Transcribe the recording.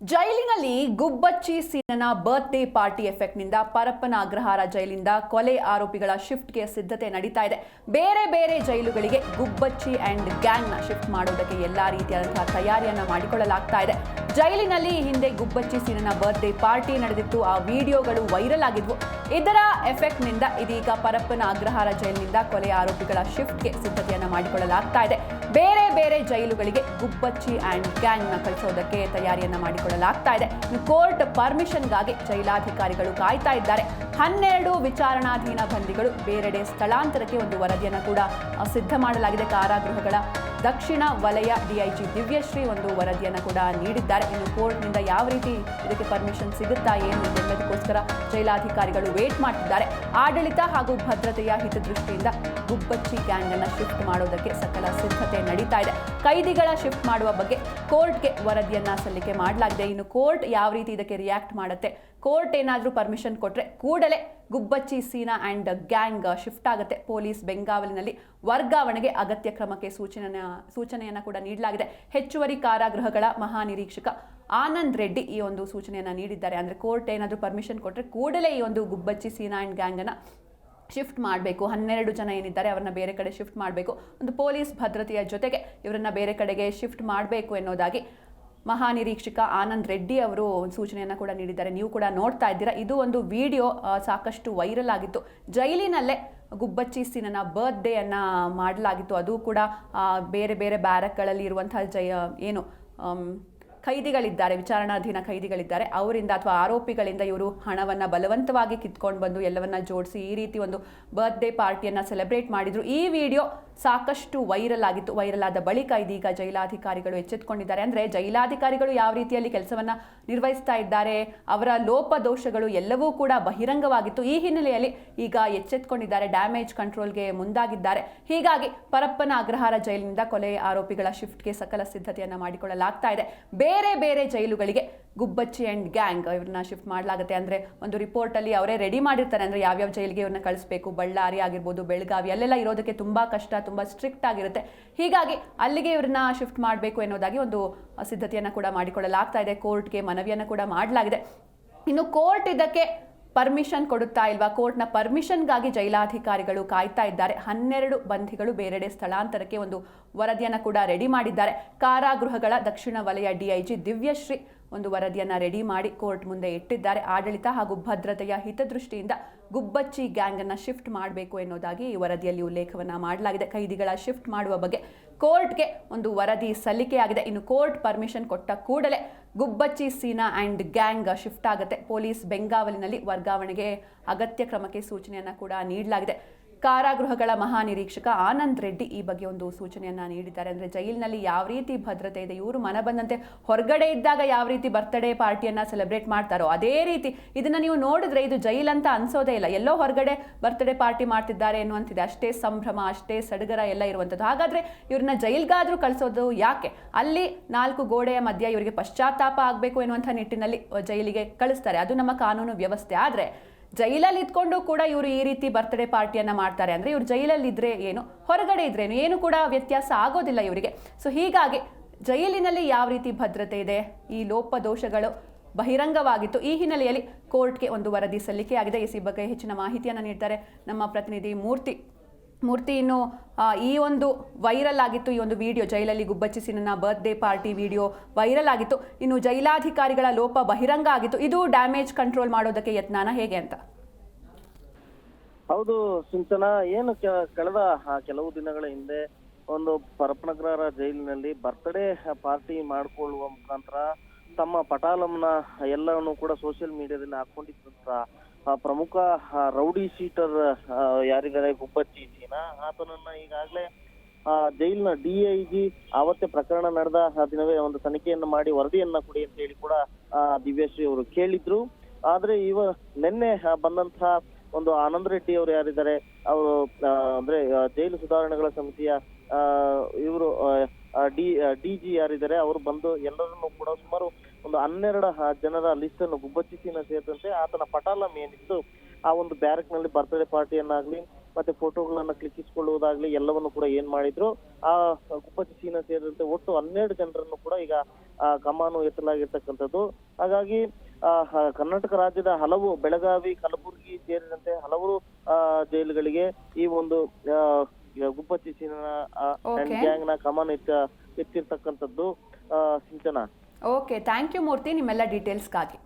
ಜೈಲಿನಲ್ಲಿ ಗುಬ್ಬಚ್ಚಿ ಸೀನನ birthday party ಎಫೆಕ್ಟ್ನಿಂದ ಪರಪ್ಪನ ಅಗ್ರಹಾರ ಜೈಲಿಂದ ಕೊಲೆ ಆರೋಪಿಗಳ ಶಿಫ್ಟ್ಗೆ ಸಿದ್ಧತೆ ನಡೀತಾ ಇದೆ. ಬೇರೆ ಬೇರೆ ಜೈಲುಗಳಿಗೆ ಗುಬ್ಬಚ್ಚಿ ಅಂಡ್ ಗ್ಯಾಂಗ್ನ ಶಿಫ್ಟ್ ಮಾಡೋದಕ್ಕೆ ಎಲ್ಲಾ ರೀತಿಯಾದಂತಹ ತಯಾರಿಯನ್ನ ಮಾಡಿಕೊಳ್ಳಲಾಗ್ತಾ ಇದೆ. ಜೈಲಿನಲ್ಲಿ ಹಿಂದೆ ಗುಬ್ಬಚ್ಚಿ ಸೀನನ ಬರ್ತ್ಡೇ ಪಾರ್ಟಿ ನಡೆದಿತ್ತು. ಆ ವಿಡಿಯೋಗಳು ವೈರಲ್ ಆಗಿದ್ವು. ಇದರ ಎಫೆಕ್ಟ್ನಿಂದ ಇದೀಗ ಪರಪ್ಪನ ಅಗ್ರಹಾರ ಜೈಲಿನಿಂದ ಕೊಲೆ ಆರೋಪಿಗಳ ಶಿಫ್ಟ್ಗೆ ಸಿದ್ಧತೆಯನ್ನು ಮಾಡಿಕೊಳ್ಳಲಾಗ್ತಾ ಇದೆ. ಬೇರೆ ಬೇರೆ ಜೈಲುಗಳಿಗೆ ಗುಬ್ಬಚ್ಚಿ ಆ್ಯಂಡ್ ಗ್ಯಾಂಗ್ನ ಕಳಿಸೋದಕ್ಕೆ ತಯಾರಿಯನ್ನು ಮಾಡಿಕೊಳ್ಳಲಾಗ್ತಾ ಇದೆ. ಕೋರ್ಟ್ ಪರ್ಮಿಷನ್ಗಾಗಿ ಜೈಲಾಧಿಕಾರಿಗಳು ಕಾಯ್ತಾ ಇದ್ದಾರೆ. ಹನ್ನೆರಡು ವಿಚಾರಣಾಧೀನ ಬಂದಿಗಳು ಬೇರೆಡೆ ಸ್ಥಳಾಂತರಕ್ಕೆ ಒಂದು ವರದಿಯನ್ನು ಕೂಡ ಸಿದ್ಧ ಮಾಡಲಾಗಿದೆ. ಕಾರಾಗೃಹಗಳ ದಕ್ಷಿಣ ವಲಯ ಡಿಐಜಿ ದಿವ್ಯಶ್ರೀ ಒಂದು ವರದಿಯನ್ನು ಕೂಡ ನೀಡಿದ್ದಾರೆ. ಇನ್ನು ಕೋರ್ಟ್ನಿಂದ ಯಾವ ರೀತಿ ಇದಕ್ಕೆ ಪರ್ಮಿಷನ್ ಸಿಗುತ್ತಾ ಏನು ಎಂಬುದಕ್ಕೋಸ್ಕರ ಜೈಲಾಧಿಕಾರಿಗಳು ವೇಟ್ ಮಾಡ್ತಿದ್ದಾರೆ. ಆಡಳಿತ ಹಾಗೂ ಭದ್ರತೆಯ ಹಿತದೃಷ್ಟಿಯಿಂದ ಗುಬ್ಬಚ್ಚಿ ಗ್ಯಾಂಗ್ ಅನ್ನು ಶಿಫ್ಟ್ ಮಾಡೋದಕ್ಕೆ ಸಕಲ ಸಿದ್ಧತೆ ನಡೀತಾ ಇದೆ. ಕೈದಿಗಳ ಶಿಫ್ಟ್ ಮಾಡುವ ಬಗ್ಗೆ ಕೋರ್ಟ್ಗೆ ವರದಿಯನ್ನ ಸಲ್ಲಿಕೆ ಮಾಡಲಾಗಿದೆ. ಇನ್ನು ಕೋರ್ಟ್ ಯಾವ ರೀತಿ ಇದಕ್ಕೆ ರಿಯಾಕ್ಟ್ ಮಾಡುತ್ತೆ? ಕೋರ್ಟ್ ಏನಾದರೂ ಪರ್ಮಿಷನ್ ಕೊಟ್ಟರೆ ಕೂಡಲೇ Gubbachi Seena and gang shift ಆಗುತ್ತೆ. ಪೊಲೀಸ್ ಬೆಂಗಾವಲಿನಲ್ಲಿ ವರ್ಗಾವಣೆಗೆ ಅಗತ್ಯ ಕ್ರಮಕ್ಕೆ ಸೂಚನೆ ಸೂಚನೆಯನ್ನು ಕೂಡ ನೀಡಲಾಗಿದೆ. ಹೆಚ್ಚುವರಿ ಕಾರಾಗೃಹಗಳ ಮಹಾನಿರೀಕ್ಷಕ ಆನಂದ್ ರೆಡ್ಡಿ ಈ ಒಂದು ಸೂಚನೆಯನ್ನು ನೀಡಿದ್ದಾರೆ. ಅಂದರೆ ಕೋರ್ಟ್ ಏನಾದರೂ ಪರ್ಮಿಷನ್ ಕೊಟ್ಟರೆ ಕೂಡಲೇ ಈ ಒಂದು ಗುಬ್ಬಚ್ಚಿ ಸೀನಾ ಆ್ಯಂಡ್ ಗ್ಯಾಂಗನ್ನು ಶಿಫ್ಟ್ ಮಾಡಬೇಕು. ಹನ್ನೆರಡು ಜನ ಏನಿದ್ದಾರೆ ಅವರನ್ನ ಬೇರೆ ಕಡೆ ಶಿಫ್ಟ್ ಮಾಡಬೇಕು. ಒಂದು ಪೊಲೀಸ್ ಭದ್ರತೆಯ ಜೊತೆಗೆ ಇವರನ್ನ ಬೇರೆ ಕಡೆಗೆ ಶಿಫ್ಟ್ ಮಾಡಬೇಕು ಎನ್ನುವುದಾಗಿ ಮಹಾನಿರೀಕ್ಷಕ ಆನಂದ್ ರೆಡ್ಡಿ ಅವರು ಒಂದು ಸೂಚನೆಯನ್ನು ಕೂಡ ನೀಡಿದ್ದಾರೆ. ನೀವು ಕೂಡ ನೋಡ್ತಾ ಇದ್ದೀರಾ. ಇದು ಒಂದು ವಿಡಿಯೋ ಸಾಕಷ್ಟು ವೈರಲ್ ಆಗಿತ್ತು. ಜೈಲಿನಲ್ಲೇ ಗುಬ್ಬಚ್ಚಿ ಸಿನನ ಬರ್ತ್ಡೇಯನ್ನು ಮಾಡಲಾಗಿತ್ತು. ಅದು ಕೂಡ ಬೇರೆ ಬೇರೆ ಬ್ಯಾರಕ್ಗಳಲ್ಲಿ ಇರುವಂತಹ ಜಯ ಏನು ಖೈದಿಗಳಿದ್ದಾರೆ, ವಿಚಾರಣಾಧೀನ ಖೈದಿಗಳಿದ್ದಾರೆ. ಅವರಿಂದ ಅಥವಾ ಆರೋಪಿಗಳಿಂದ ಇವರು ಹಣವನ್ನು ಬಲವಂತವಾಗಿ ಕಿತ್ಕೊಂಡು ಬಂದು ಎಲ್ಲವನ್ನ ಜೋಡಿಸಿ ಈ ರೀತಿ ಒಂದು ಬರ್ತ್ಡೇ ಪಾರ್ಟಿಯನ್ನು ಸೆಲೆಬ್ರೇಟ್ ಮಾಡಿದ್ರು. ಈ ವಿಡಿಯೋ ಸಾಕಷ್ಟು ವೈರಲ್ ಆಗಿತ್ತು. ವೈರಲ್ ಆದ ಬಳಿಕ ಇದೀಗ ಜೈಲಾಧಿಕಾರಿಗಳು ಎಚ್ಚೆತ್ತುಕೊಂಡಿದ್ದಾರೆ ಅಂದರೆ ಜೈಲಾಧಿಕಾರಿಗಳು ಯಾವ ರೀತಿಯಲ್ಲಿ ಕೆಲಸವನ್ನ ನಿರ್ವಹಿಸ್ತಾ ಇದ್ದಾರೆ, ಅವರ ಲೋಪದೋಷಗಳು ಎಲ್ಲವೂ ಕೂಡ ಬಹಿರಂಗವಾಗಿತ್ತು. ಈ ಹಿನ್ನೆಲೆಯಲ್ಲಿ ಈಗ ಎಚ್ಚೆತ್ತುಕೊಂಡಿದ್ದಾರೆ ಡ್ಯಾಮೇಜ್ ಕಂಟ್ರೋಲ್ಗೆ ಮುಂದಾಗಿದ್ದಾರೆ. ಹೀಗಾಗಿ ಪರಪ್ಪನ ಅಗ್ರಹಾರ ಜೈಲಿನಿಂದ ಕೊಲೆ ಆರೋಪಿಗಳ ಶಿಫ್ಟ್ಗೆ ಸಕಲ ಸಿದ್ಧತೆಯನ್ನು ಮಾಡಿಕೊಳ್ಳಲಾಗ್ತಾ ಇದೆ. ಬೇರೆ ಬೇರೆ ಜೈಲುಗಳಿಗೆ ಗುಬ್ಬಚ್ಚಿ ಅಂಡ್ ಗ್ಯಾಂಗ್ ಇವ್ರನ್ನ ಶಿಫ್ಟ್ ಮಾಡಲಾಗುತ್ತೆ. ಅಂದರೆ ಒಂದು ರಿಪೋರ್ಟಲ್ಲಿ ಅವರೇ ರೆಡಿ ಮಾಡಿರ್ತಾರೆ. ಅಂದರೆ ಯಾವ್ಯಾವ ಜೈಲಿಗೆ ಇವ್ರನ್ನ ಕಳಿಸ್ಬೇಕು? ಬಳ್ಳಾರಿ ಆಗಿರ್ಬೋದು, ಬೆಳಗಾವಿ, ಅಲ್ಲೆಲ್ಲ ಇರೋದಕ್ಕೆ ತುಂಬ ಕಷ್ಟ, ತುಂಬ ಸ್ಟ್ರಿಕ್ಟ್ ಆಗಿರುತ್ತೆ. ಹೀಗಾಗಿ ಅಲ್ಲಿಗೆ ಇವ್ರನ್ನ ಶಿಫ್ಟ್ ಮಾಡಬೇಕು ಎನ್ನುವುದಾಗಿ ಒಂದು ಸಿದ್ಧತೆಯನ್ನು ಕೂಡ ಮಾಡಿಕೊಳ್ಳಲಾಗ್ತಾ ಇದೆ. ಕೋರ್ಟ್ಗೆ ಮನವಿಯನ್ನು ಕೂಡ ಮಾಡಲಾಗಿದೆ. ಇನ್ನು ಕೋರ್ಟ್ ಇದಕ್ಕೆ ಪರ್ಮಿಷನ್ ಕೊಡುತ್ತಾ ಇಲ್ವಾ? ಕೋರ್ಟ್ನ ಪರ್ಮಿಷನ್ಗಾಗಿ ಜೈಲಾಧಿಕಾರಿಗಳು ಕಾಯ್ತಾ ಇದ್ದಾರೆ. ಹನ್ನೆರಡು ಬಂಧಿಗಳು ಬೇರೆಡೆ ಸ್ಥಳಾಂತರಕ್ಕೆ ಒಂದು ವರದಿಯನ್ನು ಕೂಡ ರೆಡಿ ಮಾಡಿದ್ದಾರೆ. ಕಾರಾಗೃಹಗಳ ದಕ್ಷಿಣ ವಲಯ ಡಿಐಜಿ ದಿವ್ಯಶ್ರೀ ಒಂದು ವರದಿಯನ್ನು ರೆಡಿ ಮಾಡಿ ಕೋರ್ಟ್ ಮುಂದೆ ಇಟ್ಟಿದ್ದಾರೆ. ಆಡಳಿತ ಹಾಗೂ ಭದ್ರತೆಯ ಹಿತದೃಷ್ಟಿಯಿಂದ ಗುಬ್ಬಚ್ಚಿ ಗ್ಯಾಂಗ್ ಅನ್ನ ಶಿಫ್ಟ್ ಮಾಡಬೇಕು ಎನ್ನುವುದಾಗಿ ಈ ವರದಿಯಲ್ಲಿ ಉಲ್ಲೇಖವನ್ನ ಮಾಡಲಾಗಿದೆ. ಕೈದಿಗಳ ಶಿಫ್ಟ್ ಮಾಡುವ ಬಗ್ಗೆ ಕೋರ್ಟ್ಗೆ ಒಂದು ವರದಿ ಸಲ್ಲಿಕೆಯಾಗಿದೆ. ಇನ್ನು ಕೋರ್ಟ್ ಪರ್ಮಿಷನ್ ಕೊಟ್ಟ ಕೂಡಲೇ Gubbachi Seena and gang shift ಆಗುತ್ತೆ. ಪೊಲೀಸ್ ಬೆಂಗಾವಲಿನಲ್ಲಿ ವರ್ಗಾವಣೆಗೆ ಅಗತ್ಯ ಕ್ರಮಕ್ಕೆ ಸೂಚನೆಯನ್ನ ಕೂಡ ನೀಡಲಾಗಿದೆ. ಕಾರಾಗೃಹಗಳ ಮಹಾನಿರೀಕ್ಷಕ ಆನಂದ್ ರೆಡ್ಡಿ ಈ ಬಗ್ಗೆ ಒಂದು ಸೂಚನೆಯನ್ನ ನೀಡಿದ್ದಾರೆ. ಅಂದ್ರೆ ಜೈಲಿನಲ್ಲಿ ಯಾವ ರೀತಿ ಭದ್ರತೆ ಇದೆ, ಇವರು ಮನ ಬಂದಂತೆ ಹೊರಗಡೆ ಇದ್ದಾಗ ಯಾವ ರೀತಿ ಬರ್ತ್ಡೇ ಪಾರ್ಟಿಯನ್ನ ಸೆಲೆಬ್ರೇಟ್ ಮಾಡ್ತಾರೋ, ಅದೇ ರೀತಿ ಇದನ್ನು ನೀವು ನೋಡಿದ್ರೆ ಇದು ಜೈಲ್ ಅಂತ ಅನ್ಸೋದೇ ಇಲ್ಲ. ಎಲ್ಲೋ ಹೊರಗಡೆ ಬರ್ತ್ಡೇ ಪಾರ್ಟಿ ಮಾಡ್ತಿದ್ದಾರೆ ಎನ್ನುವಂತಿದೆ. ಅಷ್ಟೇ ಸಂಭ್ರಮ, ಅಷ್ಟೇ ಸಡಗರ ಎಲ್ಲ ಇರುವಂಥದ್ದು ಹಾಗಾದ್ರೆ ಇವ್ರನ್ನ ಜೈಲ್ಗಾದ್ರೂ ಕಳಿಸೋದು ಯಾಕೆ? ಅಲ್ಲಿ ನಾಲ್ಕು ಗೋಡೆಯ ಮಧ್ಯ ಇವರಿಗೆ ಪಶ್ಚಾತ್ತಾಪ ಆಗಬೇಕು ಎನ್ನುವಂಥ ನಿಟ್ಟಿನಲ್ಲಿ ಜೈಲಿಗೆ ಕಳಿಸ್ತಾರೆ. ಅದು ನಮ್ಮ ಕಾನೂನು ವ್ಯವಸ್ಥೆ. ಆದರೆ ಜೈಲಲ್ಲಿ ಇದ್ಕೊಂಡು ಕೂಡ ಇವರು ಈ ರೀತಿ ಬರ್ತ್ಡೇ ಪಾರ್ಟಿಯನ್ನು ಮಾಡ್ತಾರೆ. ಅಂದರೆ ಇವರು ಜೈಲಲ್ಲಿ ಇದ್ರೆ ಏನು, ಹೊರಗಡೆ ಇದ್ರೇನು ಏನು ಕೂಡ ವ್ಯತ್ಯಾಸ ಆಗೋದಿಲ್ಲ ಇವರಿಗೆ. ಸೊ ಹೀಗಾಗಿ ಜೈಲಿನಲ್ಲಿ ಯಾವ ರೀತಿ ಭದ್ರತೆ ಇದೆ? ಈ ಲೋಪದೋಷಗಳು ಬಹಿರಂಗವಾಗಿತ್ತು. ಈ ಹಿನ್ನೆಲೆಯಲ್ಲಿ ಕೋರ್ಟ್ಗೆ ಒಂದು ವರದಿ ಸಲ್ಲಿಕೆಯಾಗಿದೆ. ಈ ಬಗ್ಗೆ ಹೆಚ್ಚಿನ ಮಾಹಿತಿಯನ್ನು ನೀಡ್ತಾರೆ ನಮ್ಮ ಪ್ರತಿನಿಧಿ ಮೂರ್ತಿ. ಮೂರ್ತಿ ಇನ್ನು ಈ ಒಂದು ವೈರಲ್ ಆಗಿತ್ತು, ಈ ಒಂದು ವಿಡಿಯೋ ಜೈಲಲ್ಲಿ ಗುಬ್ಬಚ್ಚಿ ನನ್ನ ಬರ್ತ್ಡೇ ಪಾರ್ಟಿ ವಿಡಿಯೋ ವೈರಲ್ ಆಗಿತ್ತು. ಇನ್ನು ಜೈಲಾಧಿಕಾರಿಗಳ ಲೋಪ ಬಹಿರಂಗ ಆಗಿತ್ತು. ಇದು ಡ್ಯಾಮೇಜ್ ಕಂಟ್ರೋಲ್ ಮಾಡೋದಕ್ಕೆ ಯತ್ನಾನ ಹೇಗೆ ಅಂತ? ಹೌದು ಸಿಂಚನ, ಏನು ಕಳೆದ ಕೆಲವು ದಿನಗಳ ಹಿಂದೆ ಒಂದು ಪರಪನಗರ ಜೈಲಿನಲ್ಲಿ ಬರ್ತ್ಡೇ ಪಾರ್ಟಿ ಮಾಡಿಕೊಳ್ಳುವ ಮುಖಾಂತರ ತಮ್ಮ ಪಟಾಲಮ್ನ ಎಲ್ಲವನ್ನು ಕೂಡ ಸೋಷಿಯಲ್ ಮೀಡಿಯಾದಲ್ಲಿ ಹಾಕೊಂಡಿದ್ದಂತ ಪ್ರಮುಖ ರೌಡಿ ಶೀಟರ್ ಯಾರಿದ್ದಾರೆ? ಗುಬ್ಬಚ್ಚಿ ಜೀನಾ. ಆತನನ್ನ ಈಗಾಗಲೇ ಜೈಲಿನ ಡಿಐಜಿ ಅವತ್ತೇ ಪ್ರಕರಣ ನಡೆದ ದಿನವೇ ಒಂದು ತನಿಖೆಯನ್ನು ಮಾಡಿ ವರದಿಯನ್ನ ಕೊಡಿ ಅಂತ ಹೇಳಿ ಕೂಡ ದಿವ್ಯಶ್ರೀ ಅವರು ಕೇಳಿದ್ರು. ಆದ್ರೆ ಇವ ನಿನ್ನೆ ಬಂದಂತಹ ಒಂದು ಆನಂದ್ ರೆಡ್ಡಿ ಅವರು ಯಾರಿದ್ದಾರೆ? ಅವರು ಅಂದ್ರೆ ಜೈಲು ಸುಧಾರಣೆಗಳ ಸಮಿತಿಯ ಇವರು ಡಿ ಡಿ ಜಿ ಯಾರಿದ್ದಾರೆ ಅವರು ಬಂದು ಎಲ್ಲರನ್ನು ಕೂಡ ಸುಮಾರು ಒಂದು ಹನ್ನೆರಡು ಜನರ ಲಿಸ್ಟ್ ಅನ್ನು ಗುಬ್ಬಚ್ಚಿಸಿನ ಸೇರಿದಂತೆ ಆತನ ಪಟಾಲಂ ಏನಿತ್ತು, ಆ ಒಂದು ಬ್ಯಾರಕ್ನಲ್ಲಿ ಬರ್ತ್ಡೇ ಪಾರ್ಟಿಯನ್ನಾಗ್ಲಿ ಮತ್ತೆ ಫೋಟೋಗಳನ್ನ ಕ್ಲಿಕ್ಕಿಸಿಕೊಳ್ಳುವುದಾಗ್ಲಿ ಎಲ್ಲವನ್ನು ಕೂಡ ಏನ್ ಮಾಡಿದ್ರು, ಆ ಗುಬ್ಬಚ್ಚಿ ಸೀನ ಸೇರಿದಂತೆ ಒಟ್ಟು ಹನ್ನೆರಡು ಜನರನ್ನು ಕೂಡ ಈಗ ಕಮಾನು ಎತ್ತಲಾಗಿರ್ತಕ್ಕಂಥದ್ದು. ಹಾಗಾಗಿ ಕರ್ನಾಟಕ ರಾಜ್ಯದ ಹಲವು ಬೆಳಗಾವಿ, ಕಲಬುರಗಿ ಸೇರಿದಂತೆ ಹಲವು ಜೈಲುಗಳಿಗೆ ಈ ಒಂದು ಆ, ಗುಬ್ಬಚ್ಚಿ ಸೀನ Okay. ಗ್ಯಾಂಗ್ನ ಕಮಾನ್ ಎತ್ತ ಎತ್ತಿರ್ತಕ್ಕಂಥದ್ದು ಆ, Sinchana okay thank you Murthy ನಿಮ್ಮೆಲ್ಲ ಡೀಟೇಲ್ಸ್ಗಾಗಿ